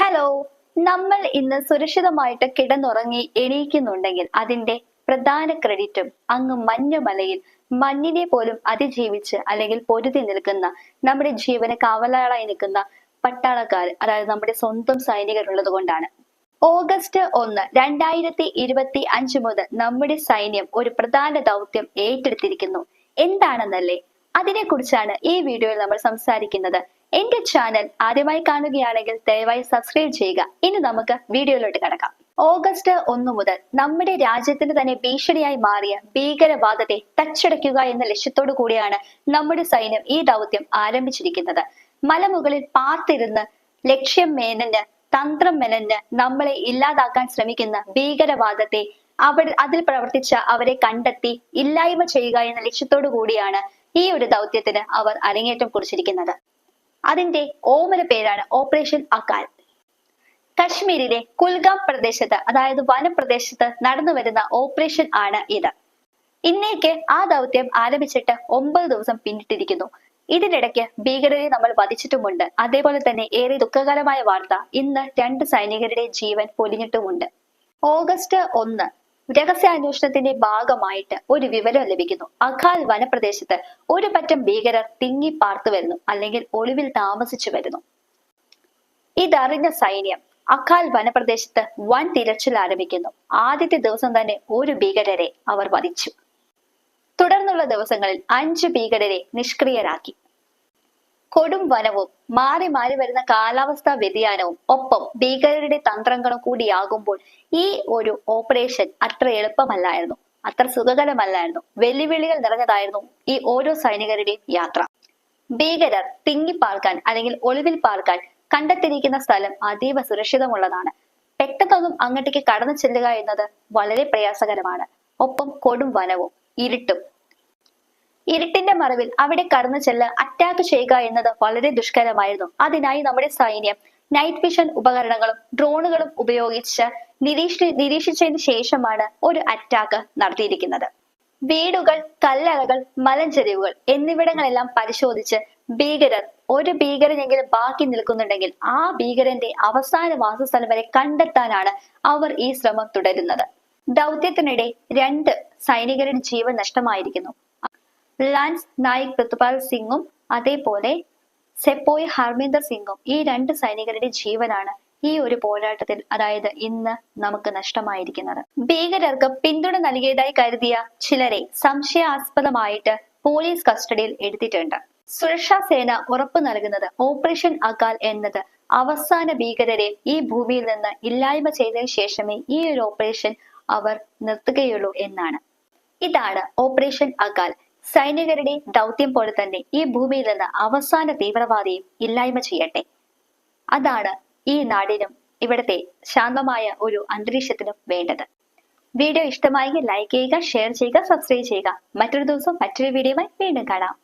Hello നമ്മൾ ഇന്ന് സുരക്ഷിതമായിട്ട് കിടന്നുറങ്ങി എണീക്കുന്നുണ്ടെങ്കിൽ അതിന്റെ പ്രധാന ക്രെഡിറ്റും അങ്ങ് മഞ്ഞുമലയിൽ മഞ്ഞിനെ പോലും അതിജീവിച്ച് അല്ലെങ്കിൽ പൊരുതി നിൽക്കുന്ന നമ്മുടെ ജീവന് കാവലാളായി നിൽക്കുന്ന പട്ടാളക്കാർ അതായത് നമ്മുടെ സ്വന്തം സൈനികരുള്ളത് കൊണ്ടാണ്. ഓഗസ്റ്റ് ഒന്ന് രണ്ടായിരത്തി ഇരുപത്തി അഞ്ച് മുതൽ നമ്മുടെ സൈന്യം ഒരു പ്രധാന ദൗത്യം ഏറ്റെടുത്തിരിക്കുന്നു. എന്താണെന്നല്ലേ? അതിനെക്കുറിച്ചാണ് ഈ വീഡിയോയിൽ നമ്മൾ സംസാരിക്കുന്നത്. എന്റെ ചാനൽ ആദ്യമായി കാണുകയാണെങ്കിൽ ദയവായി സബ്സ്ക്രൈബ് ചെയ്യുക. ഇനി നമുക്ക് വീഡിയോയിലോട്ട് കടക്കാം. ഓഗസ്റ്റ് ഒന്ന് മുതൽ നമ്മുടെ രാജ്യത്തിന് തന്നെ ഭീഷണിയായി മാറിയ ഭീകരവാദത്തെ തച്ചടയ്ക്കുക എന്ന ലക്ഷ്യത്തോടു കൂടിയാണ് നമ്മുടെ സൈന്യം ഈ ദൗത്യം ആരംഭിച്ചിരിക്കുന്നത്. മലമുകളിൽ പാർത്തിരുന്ന് ലക്ഷ്യം മേനന് തന്ത്രം മെനഞ്ഞ് നമ്മളെ ഇല്ലാതാക്കാൻ ശ്രമിക്കുന്ന ഭീകരവാദത്തെ അവർ അതിൽ പ്രവർത്തിച്ച അവരെ കണ്ടെത്തി ഇല്ലായ്മ ചെയ്യുക എന്ന ലക്ഷ്യത്തോടു കൂടിയാണ് ഈ ഒരു ദൗത്യത്തിന് അവർ അരങ്ങേറ്റം കുറിച്ചിരിക്കുന്നത്. അതിന്റെ ഓമന പേരാണ് ഓപ്പറേഷൻ അകാൽ. കശ്മീരിലെ കുൽഗാം പ്രദേശത്ത് അതായത് വനപ്രദേശത്ത് നടന്നു വരുന്ന ഓപ്പറേഷൻ ആണ് ഇത്. ഇന്നേക്ക് ആ ദൗത്യം ആരംഭിച്ചിട്ട് ഒമ്പത് ദിവസം പിന്നിട്ടിരിക്കുന്നു. ഇതിനിടയ്ക്ക് ഭീകരരെ നമ്മൾ വധിച്ചിട്ടുമുണ്ട്. അതേപോലെ തന്നെ ഏറെ ദുഃഖകരമായ വാർത്ത ഇന്ന് രണ്ട് സൈനികരുടെ ജീവൻ പൊലിഞ്ഞിട്ടുമുണ്ട്. ഓഗസ്റ്റ് ഒന്ന് രഹസ്യാന്വേഷണത്തിന്റെ ഭാഗമായിട്ട് ഒരു വിവരം ലഭിക്കുന്നു. അഖാൽ വനപ്രദേശത്ത് ഒരു പറ്റം ഭീകരർ തിങ്ങി പാർത്തു വരുന്നു അല്ലെങ്കിൽ ഒളിവിൽ താമസിച്ചു വരുന്നു. ഇതറിഞ്ഞ സൈന്യം അഖാൽ വനപ്രദേശത്ത് വൻ തിരച്ചിൽ ആരംഭിക്കുന്നു. ആദ്യത്തെ ദിവസം തന്നെ ഒരു ഭീകരരെ അവർ വധിച്ചു. തുടർന്നുള്ള ദിവസങ്ങളിൽ അഞ്ച് ഭീകരരെ നിഷ്ക്രിയരാക്കി. കൊടും വനവും മാറി മാറി വരുന്ന കാലാവസ്ഥാ വ്യതിയാനവും ഒപ്പം ഭീകരരുടെ തന്ത്രങ്ങളും കൂടിയാകുമ്പോൾ ഈ ഒരു ഓപ്പറേഷൻ അത്ര എളുപ്പമല്ലായിരുന്നു. അത്ര സുഖകരമല്ലായിരുന്നു. വെല്ലുവിളികൾ നിറഞ്ഞതായിരുന്നു ഈ ഓരോ സൈനികരുടെയും യാത്ര. ഭീകരർ തിങ്ങിപ്പാർക്കാൻ അല്ലെങ്കിൽ ഒളിവിൽ പാർക്കാൻ കണ്ടെത്തിയിരിക്കുന്ന സ്ഥലം അതീവ സുരക്ഷിതമുള്ളതാണ്. പെട്ടെന്നൊന്നും അങ്ങോട്ടേക്ക് കടന്നു ചെല്ലുക എന്നത് വളരെ പ്രയാസകരമാണ്. ഒപ്പം കൊടും വനവും ഇരുട്ടും ഇരുട്ടിന്റെ മറവിൽ അവിടെ കടന്നു ചെല്ല് അറ്റാക്ക് ചെയ്യുക എന്നത് വളരെ ദുഷ്കരമായിരുന്നു. അതിനായി നമ്മുടെ സൈന്യം നൈറ്റ് വിഷൻ ഉപകരണങ്ങളും ഡ്രോണുകളും ഉപയോഗിച്ച് നിരീക്ഷ നിരീക്ഷിച്ചതിന് ശേഷമാണ് ഒരു അറ്റാക്ക് നടത്തിയിരിക്കുന്നത്. വീടുകൾ കല്ലറകൾ മലഞ്ചെരിവുകൾ എന്നിവിടങ്ങളെല്ലാം പരിശോധിച്ച് ഭീകരർ ഒരു ഭീകരനെങ്കിലും ബാക്കി നിൽക്കുന്നുണ്ടെങ്കിൽ ആ ഭീകരന്റെ അവസാന വാസസ്ഥലം വരെ കണ്ടെത്താനാണ് അവർ ഈ ശ്രമം തുടരുന്നത്. ദൗത്യത്തിനിടെ രണ്ട് സൈനികരുടെ ജീവൻ നഷ്ടമായിരിക്കുന്നു. ലാൻസ് നായിക് പൃഥ്പാൽ സിംഗും അതേപോലെ സെപ്പോയ് ഹർമീന്ദർ സിംഗും ഈ രണ്ട് സൈനികരുടെ ജീവനാണ് ഈ ഒരു പോരാട്ടത്തിൽ അതായത് ഇന്ന് നമുക്ക് നഷ്ടമായിരിക്കുന്നത്. ഭീകരർക്ക് പിന്തുണ നൽകിയതായി കരുതിയ ചിലരെ സംശയാസ്പദമായിട്ട് പോലീസ് കസ്റ്റഡിയിൽ എടുത്തിട്ടുണ്ട്. സുരക്ഷാ സേന ഉറപ്പു നൽകുന്നത് ഓപ്പറേഷൻ അകാൽ എന്നത് അവസാന ഭീകരരെ ഈ ഭൂമിയിൽ നിന്ന് ഇല്ലായ്മ ചെയ്തതിനു ശേഷമേ ഈ ഒരു ഓപ്പറേഷൻ അവർ നിർത്തുകയുള്ളൂ എന്നാണ്. ഇതാണ് ഓപ്പറേഷൻ അകാൽ. സൈനികരുടെ ദൗത്യം പോലെ തന്നെ ഈ ഭൂമിയിൽ നിന്ന് അവസാന തീവ്രവാദിയും ഇല്ലായ്മ ചെയ്യട്ടെ. അതാണ് ഈ നാടിനും ഇവിടുത്തെ ശാന്തമായ ഒരു അന്തരീക്ഷത്തിനും വേണ്ടത്. വീഡിയോ ഇഷ്ടമായെങ്കിൽ ലൈക്ക് ചെയ്യുക ഷെയർ ചെയ്യുക സബ്സ്ക്രൈബ് ചെയ്യുക. മറ്റൊരു ദിവസം മറ്റൊരു വീഡിയോയുമായി വീണ്ടും കാണാം.